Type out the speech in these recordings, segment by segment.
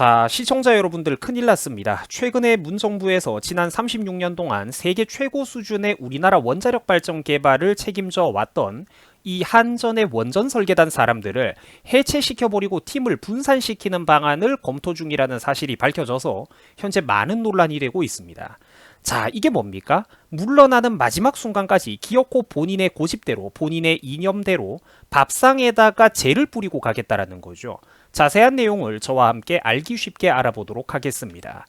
자, 시청자 여러분들 큰일 났습니다. 최근에 문 정부에서 지난 36년 동안 세계 최고 수준의 우리나라 원자력 발전 개발을 책임져 왔던 이 한전의 원전 설계단 사람들을 해체시켜버리고 팀을 분산시키는 방안을 검토 중이라는 사실이 밝혀져서 현재 많은 논란이 되고 있습니다. 자, 이게 뭡니까? 물러나는 마지막 순간까지 기어코 본인의 고집대로, 본인의 이념대로 밥상에다가 재를 뿌리고 가겠다라는 거죠. 자세한 내용을 저와 함께 알기 쉽게 알아보도록 하겠습니다.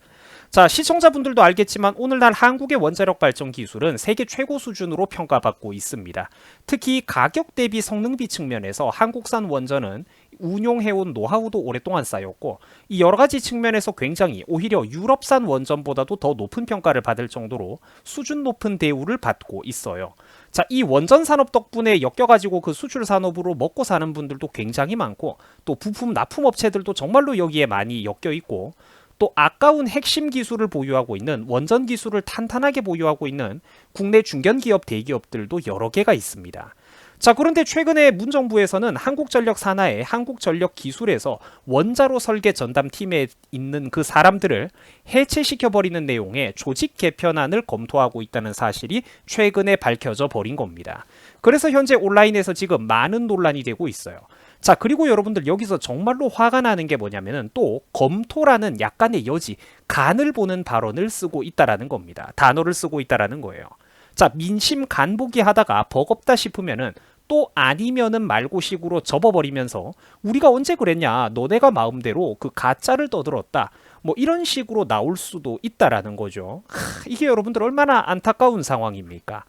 자, 시청자분들도 알겠지만 오늘날 한국의 원자력 발전 기술은 세계 최고 수준으로 평가받고 있습니다. 특히 가격 대비 성능비 측면에서 한국산 원전은 운용해온 노하우도 오랫동안 쌓였고 이 여러 가지 측면에서 굉장히 오히려 유럽산 원전보다도 더 높은 평가를 받을 정도로 수준 높은 대우를 받고 있어요. 자, 이 원전 산업 덕분에 엮여가지고 그 수출 산업으로 먹고 사는 분들도 굉장히 많고 또 부품 납품 업체들도 정말로 여기에 많이 엮여 있고 또 아까운 핵심 기술을 보유하고 있는 원전 기술을 탄탄하게 보유하고 있는 국내 중견기업 대기업들도 여러 개가 있습니다. 자, 그런데 최근에 문정부에서는 한국전력 산하의 한국전력 기술에서 원자로 설계 전담팀에 있는 그 사람들을 해체시켜버리는 내용의 조직 개편안을 검토하고 있다는 사실이 최근에 밝혀져 버린 겁니다. 그래서 현재 온라인에서 지금 많은 논란이 되고 있어요. 자, 그리고 여러분들 여기서 정말로 화가 나는 게 뭐냐면은 또 검토라는 약간의 여지, 간을 보는 발언을 쓰고 있다라는 겁니다. 단어를 쓰고 있다라는 거예요. 자, 민심 간보기 하다가 버겁다 싶으면은 또 아니면은 말고식으로 접어버리면서 우리가 언제 그랬냐? 너네가 마음대로 그 가짜를 떠들었다. 뭐 이런 식으로 나올 수도 있다라는 거죠. 하, 이게 여러분들 얼마나 안타까운 상황입니까?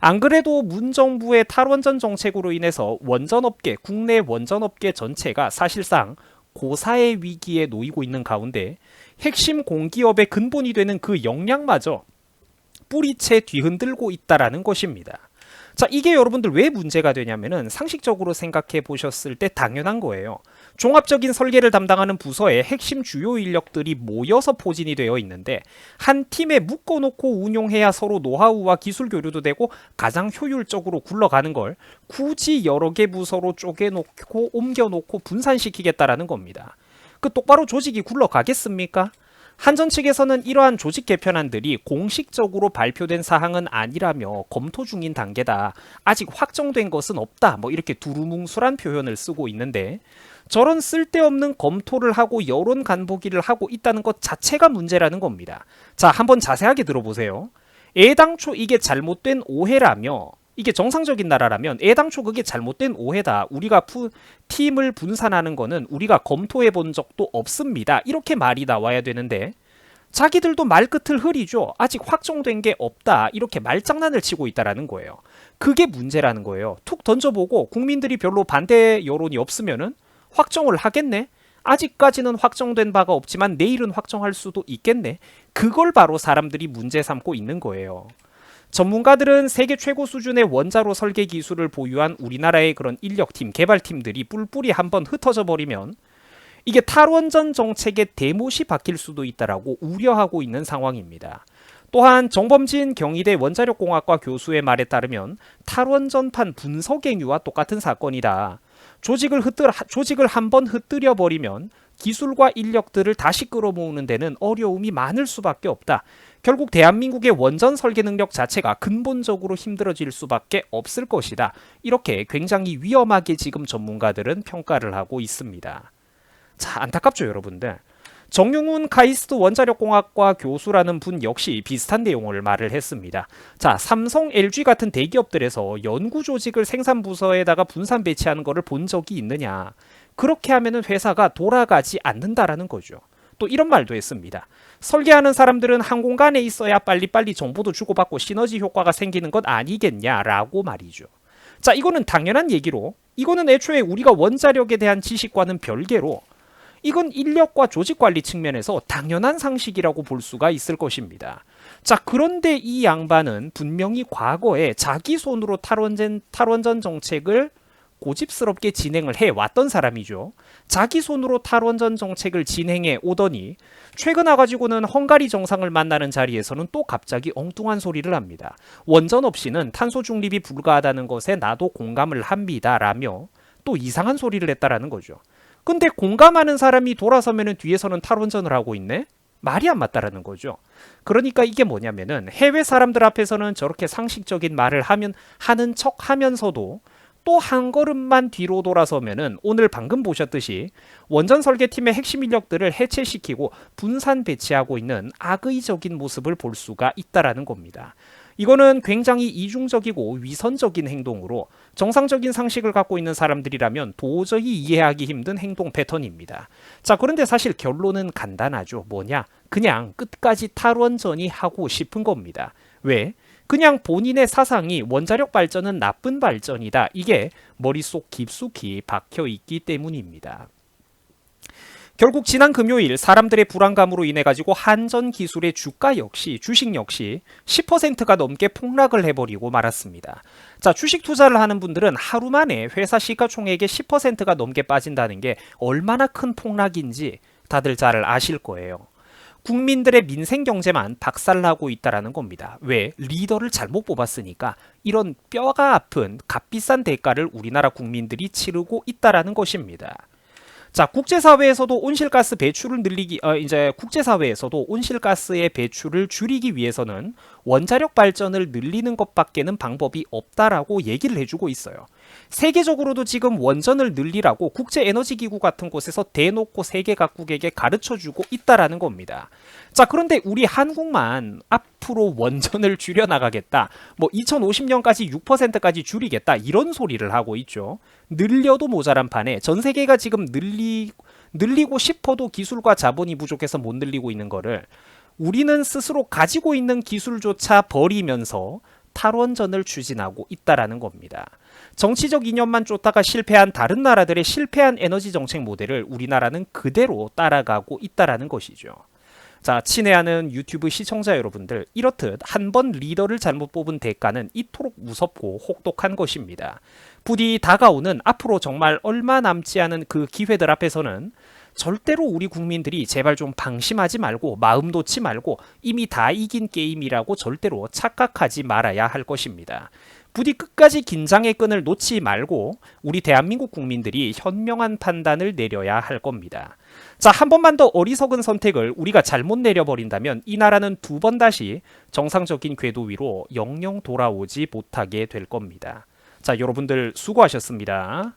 안 그래도 문정부의 탈원전 정책으로 인해서 원전업계 국내 원전업계 전체가 사실상 고사의 위기에 놓이고 있는 가운데 핵심 공기업의 근본이 되는 그 역량마저 뿌리채 뒤흔들고 있다라는 것입니다. 자, 이게 여러분들 왜 문제가 되냐면은 상식적으로 생각해 보셨을 때 당연한 거예요. 종합적인 설계를 담당하는 부서에 핵심 주요 인력들이 모여서 포진이 되어 있는데 한 팀에 묶어놓고 운용해야 서로 노하우와 기술 교류도 되고 가장 효율적으로 굴러가는 걸 굳이 여러 개 부서로 쪼개놓고 옮겨놓고 분산시키겠다라는 겁니다. 그 똑바로 조직이 굴러가겠습니까? 한전 측에서는 이러한 조직 개편안들이 공식적으로 발표된 사항은 아니라며 검토 중인 단계다. 아직 확정된 것은 없다. 뭐 이렇게 두루뭉술한 표현을 쓰고 있는데 저런 쓸데없는 검토를 하고 여론 간보기를 하고 있다는 것 자체가 문제라는 겁니다. 자, 한번 자세하게 들어보세요. 애당초 이게 잘못된 오해라며 이게 정상적인 나라라면 애당초 그게 잘못된 오해다. 우리가 푸, 팀을 분산하는 거는 우리가 검토해 본 적도 없습니다. 이렇게 말이 나와야 되는데 자기들도 말끝을 흐리죠. 아직 확정된 게 없다. 이렇게 말장난을 치고 있다라는 거예요. 그게 문제라는 거예요. 툭 던져보고 국민들이 별로 반대 여론이 없으면은 확정을 하겠네. 아직까지는 확정된 바가 없지만 내일은 확정할 수도 있겠네. 그걸 바로 사람들이 문제 삼고 있는 거예요. 전문가들은 세계 최고 수준의 원자로 설계 기술을 보유한 우리나라의 그런 인력팀, 개발팀들이 뿔뿔이 한번 흩어져 버리면 이게 탈원전 정책의 대못이 박힐 수도 있다라고 우려하고 있는 상황입니다. 또한 정범진 경희대 원자력공학과 교수의 말에 따르면 탈원전판 분석행위와 똑같은 사건이다. 조직을 흩뜨 조직을 한번 흩뜨려 버리면 기술과 인력들을 다시 끌어모으는 데는 어려움이 많을 수밖에 없다. 결국 대한민국의 원전 설계 능력 자체가 근본적으로 힘들어질 수밖에 없을 것이다. 이렇게 굉장히 위험하게 지금 전문가들은 평가를 하고 있습니다. 자, 안타깝죠, 여러분들. 정용훈 카이스트 원자력공학과 교수라는 분 역시 비슷한 내용을 말을 했습니다. 자, 삼성, LG 같은 대기업들에서 연구 조직을 생산 부서에다가 분산 배치하는 것을 본 적이 있느냐? 그렇게 하면은 회사가 돌아가지 않는다라는 거죠. 또 이런 말도 했습니다. 설계하는 사람들은 한 공간에 있어야 빨리빨리 정보도 주고받고 시너지 효과가 생기는 것 아니겠냐라고 말이죠. 자, 이거는 당연한 얘기로 이거는 애초에 우리가 원자력에 대한 지식과는 별개로 이건 인력과 조직 관리 측면에서 당연한 상식이라고 볼 수가 있을 것입니다. 자, 그런데 이 양반은 분명히 과거에 자기 손으로 탈원전, 탈원전 정책을 고집스럽게 진행을 해 왔던 사람이죠. 자기 손으로 탈원전 정책을 진행해 오더니 최근 와가지고는 헝가리 정상을 만나는 자리에서는 또 갑자기 엉뚱한 소리를 합니다. 원전 없이는 탄소 중립이 불가하다는 것에 나도 공감을 합니다라며 또 이상한 소리를 했다라는 거죠. 근데 공감하는 사람이 돌아서면은 뒤에서는 탈원전을 하고 있네? 말이 안 맞다라는 거죠. 그러니까 이게 뭐냐면은 해외 사람들 앞에서는 저렇게 상식적인 말을 하면 하는 척 하면서도 또 한 걸음만 뒤로 돌아서면은 오늘 방금 보셨듯이 원전 설계팀의 핵심 인력들을 해체시키고 분산 배치하고 있는 악의적인 모습을 볼 수가 있다라는 겁니다. 이거는 굉장히 이중적이고 위선적인 행동으로 정상적인 상식을 갖고 있는 사람들이라면 도저히 이해하기 힘든 행동 패턴입니다. 자, 그런데 사실 결론은 간단하죠. 뭐냐? 그냥 끝까지 탈원전이 하고 싶은 겁니다. 왜? 그냥 본인의 사상이 원자력 발전은 나쁜 발전이다. 이게 머릿속 깊숙이 박혀 있기 때문입니다. 결국 지난 금요일 사람들의 불안감으로 인해 가지고 한전 기술의 주가 역시 주식 역시 10%가 넘게 폭락을 해버리고 말았습니다. 자 주식 투자를 하는 분들은 하루 만에 회사 시가총액의 10%가 넘게 빠진다는 게 얼마나 큰 폭락인지 다들 잘 아실 거예요. 국민들의 민생 경제만 박살나고 있다라는 겁니다. 왜? 리더를 잘못 뽑았으니까 이런 뼈가 아픈 값비싼 대가를 우리나라 국민들이 치르고 있다라는 것입니다. 자, 국제사회에서도 온실가스 배출을 늘리기, 어, 이제 국제사회에서도 온실가스의 배출을 줄이기 위해서는 원자력 발전을 늘리는 것밖에는 방법이 없다라고 얘기를 해주고 있어요. 세계적으로도 지금 원전을 늘리라고 국제에너지기구 같은 곳에서 대놓고 세계 각국에게 가르쳐주고 있다라는 겁니다. 자, 그런데 우리 한국만 앞으로 원전을 줄여나가겠다. 뭐 2050년까지 6%까지 줄이겠다. 이런 소리를 하고 있죠. 늘려도 모자란 판에 전 세계가 지금 늘리, 늘리고 싶어도 기술과 자본이 부족해서 못 늘리고 있는 거를 우리는 스스로 가지고 있는 기술조차 버리면서 탈원전을 추진하고 있다라는 겁니다. 정치적 이념만 쫓다가 실패한 다른 나라들의 실패한 에너지 정책 모델을 우리나라는 그대로 따라가고 있다라는 것이죠. 자, 친애하는 유튜브 시청자 여러분들, 이렇듯 한 번 리더를 잘못 뽑은 대가는 이토록 무섭고 혹독한 것입니다. 부디 다가오는 앞으로 정말 얼마 남지 않은 그 기회들 앞에서는 절대로 우리 국민들이 제발 좀 방심하지 말고 마음 놓지 말고 이미 다 이긴 게임이라고 절대로 착각하지 말아야 할 것입니다. 부디 끝까지 긴장의 끈을 놓지 말고 우리 대한민국 국민들이 현명한 판단을 내려야 할 겁니다. 자, 한 번만 더 어리석은 선택을 우리가 잘못 내려버린다면 이 나라는 두 번 다시 정상적인 궤도 위로 영영 돌아오지 못하게 될 겁니다. 자, 여러분들 수고하셨습니다.